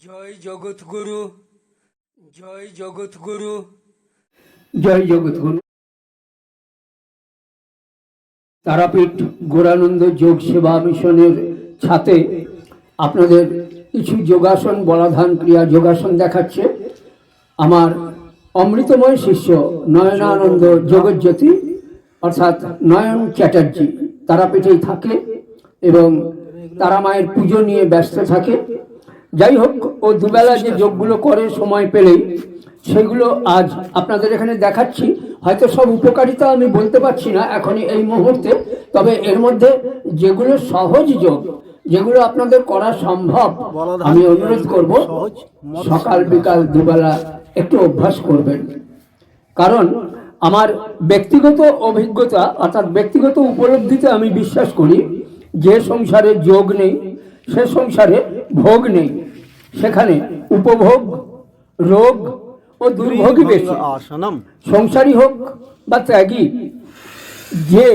জয় জগৎগুরু জয় জগৎগুরু জয় জগৎগুরু তারাপীঠ গোরানন্দ যোগ সেবা মিশনের ছাতে আপনাদের কিছু যোগাসন, বলাধান, ক্রিয়া যোগাসন দেখাচ্ছে। আমার অমৃতময় শিষ্য নয়নানন্দ জগজ্যোতি, অর্থাৎ নয়ন চ্যাটার্জি, তারাপীঠেই থাকে এবং তারা মায়ের পুজো নিয়ে ব্যস্ত থাকে। যাই হোক ও দুবেলা যে যোগগুলো করে সময় পেলেই সেগুলো আজ আপনাদের এখানে দেখাচ্ছি। হয়তো সব উপকারিতা আমি বলতে পারছি না এখনই এই মুহূর্তে তবে এর মধ্যে যেগুলো সহজ যোগ যেগুলো আপনাদের করা সম্ভব আমি অনুরোধ করব সকাল বিকাল দুবেলা একটু অভ্যাস করবেন। কারণ আমার ব্যক্তিগত অভিজ্ঞতা অর্থাৎ ব্যক্তিগত উপলব্ধিতে আমি বিশ্বাস করি যে সংসারে যোগ নেই সে সংসারে ভোগ নেই। সেখানে উপভোগ রোগ ও দুর্ভোগই বেশি। সংসারী হোক বা ত্যাগী যে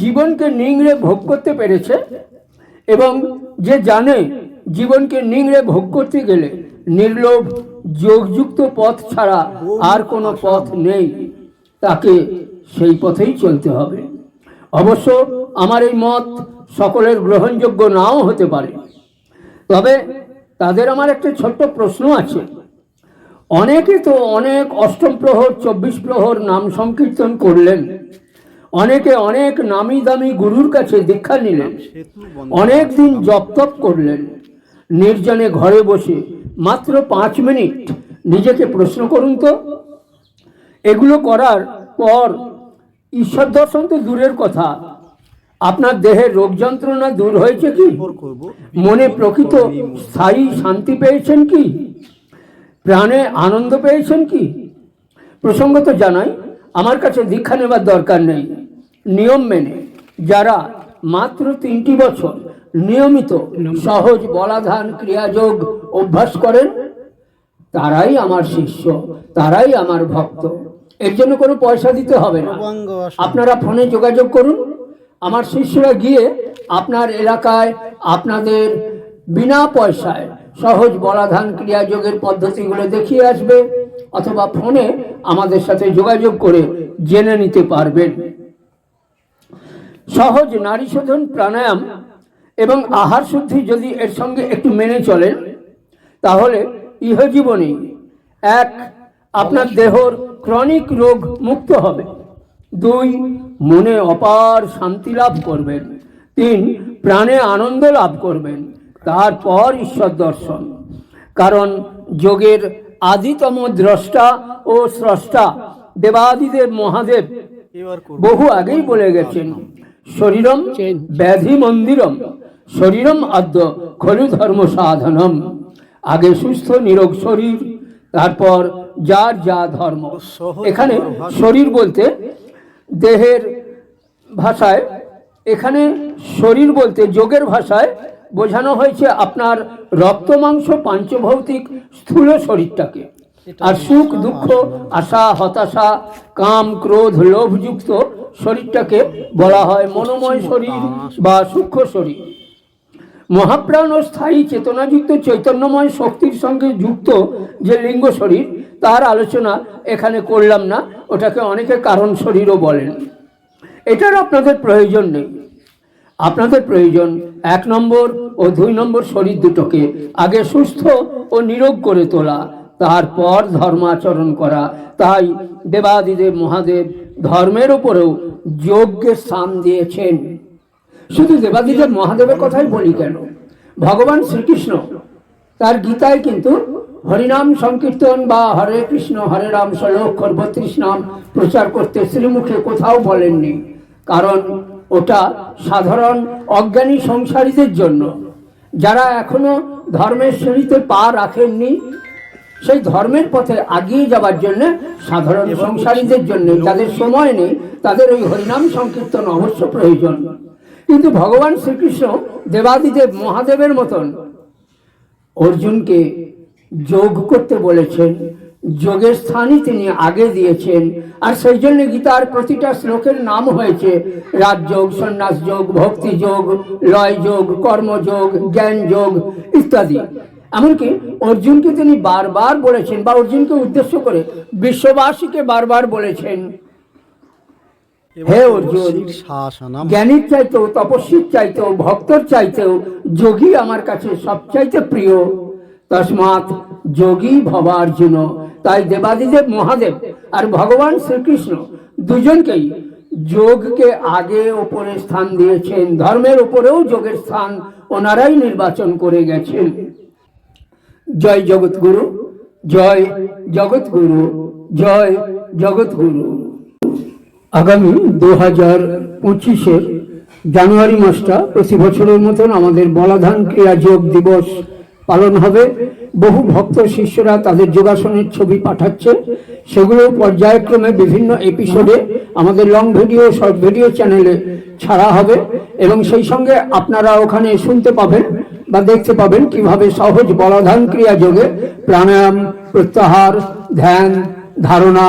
জীবনকে নিংড়ে ভোগ করতে পেরেছে এবং যে জানে জীবনকে নিংড়ে ভোগ করতে গেলে নির্লোভ যোগযুক্ত পথ ছাড়া আর কোনো পথ নেই। তাকে সেই পথেই চলতে হবে। অবশ্য আমার এই মত সকলের গ্রহণযোগ্য নাও হতে পারে। তবে তাদের আমার একটা ছোট্ট প্রশ্ন আছে। অনেকে তো অনেক অষ্টম প্রহর, চব্বিশ প্রহর নাম সংকীর্তন করলেন। অনেকে অনেক নামি দামি গুরুর কাছে দীক্ষা নিলেন। অনেক দিন জপ তপ করলেন। নির্জনে ঘরে বসে মাত্র পাঁচ মিনিট নিজেকে প্রশ্ন করুন তো। এগুলো করার পর ঈশ্বর দর্শন তো দূরের কথা। আপনার দেহের রোগ যন্ত্রণা দূর হয়েছে কি? মনে প্রকৃত স্থায়ী শান্তি পেয়েছেন কি? প্রাণে আনন্দ পেয়েছেন কি? প্রসঙ্গত জানাই আমার কাছে দীক্ষা নেবার দরকার নেই। নিয়ম মেনে যারা মাত্র তিনটি বছর নিয়মিত সহজ বলাধান ক্রিয়াযোগ অভ্যাস করেন তারাই আমার শিষ্য তারাই আমার ভক্ত। এর জন্য কোনো পয়সা দিতে হবে না। আপনারা ফোনে যোগাযোগ করুন। আমার শিষ্যরা গিয়ে আপনার এলাকায় আপনাদের বিনা পয়সায় সহজ বলাধান ক্রিয়াযোগের পদ্ধতিগুলো দেখিয়ে আসবে অথবা ফোনে আমাদের সাথে যোগাযোগ করে জেনে নিতে পারবেন। সহজ নারী শোধন প্রাণায়াম এবং আহার শুদ্ধি যদি এর সঙ্গে একটু মেনে চলেন, তাহলে ইহজীবনে এক, আপনার দেহর ক্রনিক রোগ মুক্ত হবে। দুই মনে অপার শান্তি লাভ করবেন। তিন প্রাণে আনন্দ লাভ করবেন। তারপর ঈশ্বর দর্শন। কারণ যোগের আদিতম দ্রষ্টা ও স্রষ্টা দেবাদিদেব মহাদেব বহু আগেই বলে গেছেন শরীরম ব্যাধি মন্দিরম শরীরম আদ্য খলু ধর্ম সাধনম। আগে সুস্থ নিরোগ শরীর তারপর যার যা ধর্ম। এখানে শরীর বলতে দেহের ভাষায় এখানে শরীর বলতে যোগের ভাষায় বোঝানো হয়েছে আপনার রক্ত মাংস পাঞ্চভৌতিক স্থূল শরীরটাকে। আর সুখ দুঃখ আশা হতাশা কাম ক্রোধ লোভযুক্ত শরীরটাকে বলা হয় মনোময় শরীর বা সূক্ষ্ম শরীর। মহাপ্রাণ ও স্থায়ী চেতনাযুক্ত চৈতন্যময় শক্তির সঙ্গে যুক্ত যে লিঙ্গ শরীর, তার আলোচনা এখানে করলাম না, ওটাকে অনেকে কারণ শরীরও বলেন। এটার আপনাদের প্রয়োজন নেই। আপনাদের প্রয়োজন এক নম্বর ও দুই নম্বর শরীর দুটোকে আগে সুস্থ ও নিরোগ করে তোলা, তারপর ধর্মাচরণ করা। তাই দেবাদিদেব মহাদেব ধর্মের উপরেও যোগ্যের স্থান দিয়েছেন। শুধু দেবাদিদেব মহাদেবের কথাই বলি কেন? ভগবান শ্রীকৃষ্ণ, তার গীতায় কিন্তু হরিনাম সংকীর্তন বা হরে কৃষ্ণ, হরে রাম ষোলক্ষর বত্রিশ নাম প্রচার করতে শ্রীমুখে কোথাও বলেননি। কারণ ওটা সাধারণ অজ্ঞানী সংসারীদের জন্য। যারা এখনও ধর্মের শ্রেণীতে পা রাখেননি, সেই ধর্মের পথে আগিয়ে যাবার জন্য সাধারণ সংসারীদের জন্য যাদের সময় নেই, তাদের ওই হরিনাম সংকীর্তন অবশ্য প্রয়োজন। কিন্তু ভগবান শ্রীকৃষ্ণ দেবাদিদেব মহাদেবের মতন অর্জুনকে যোগ করতে বলেছেন, যোগের স্থানই তিনি আগে দিয়েছেন, আর সেই জন্য গীতার প্রতিটা শ্লোকের নাম হয়েছে রাজযোগ সন্ন্যাস যোগ, ভক্তি যোগ, লয় যোগ কর্মযোগ জ্ঞান যোগ ইত্যাদি। এমনকি অর্জুনকে তিনি বারবার বলেছেন বা অর্জুনকে উদ্দেশ্য করে বিশ্ববাসীকে বারবার বলেছেন হে অর্জুন জ্ঞানীর চাইতেও তপস্বীর চাইতেও ভক্তর চাইতেও যোগী আমার কাছে সবচাইতে প্রিয়। তসমাৎ যোগী ভবার্জুন তাই দেবাদিদেব মহাদেব আর ভগবান শ্রীকৃষ্ণ দুজনকেই যোগকে আগে ওপরে স্থান দিয়েছেন ধর্মের উপরেও যোগের স্থান ওনারাই নির্বাচন করে গেছেন। জয় জগৎগুরু জয় জগৎগুরু জয় জগৎগুরু। আগামী দু হাজার পঁচিশের জানুয়ারি মাসটা প্রতি বছরের মতন আমাদের বলাধান ক্রিয়া যোগ দিবস পালন হবে। বহু ভক্ত শিষ্যরা তাদের যোগাসনের ছবি পাঠাচ্ছে। সেগুলো পর্যায়ক্রমে বিভিন্ন এপিসোডে আমাদের লং ভিডিও শর্ট ভিডিও চ্যানেলে ছাড়া হবে এবং সেই সঙ্গে আপনারা ওখানে শুনতে পাবেন বা দেখতে পাবেন কীভাবে সহজ বলাধান ক্রিয়া যোগে প্রাণায়াম, প্রত্যাহার, ধ্যান, ধারণা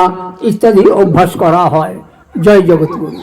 ইত্যাদি অভ্যাস করা হয়। জয় জগৎগুরু।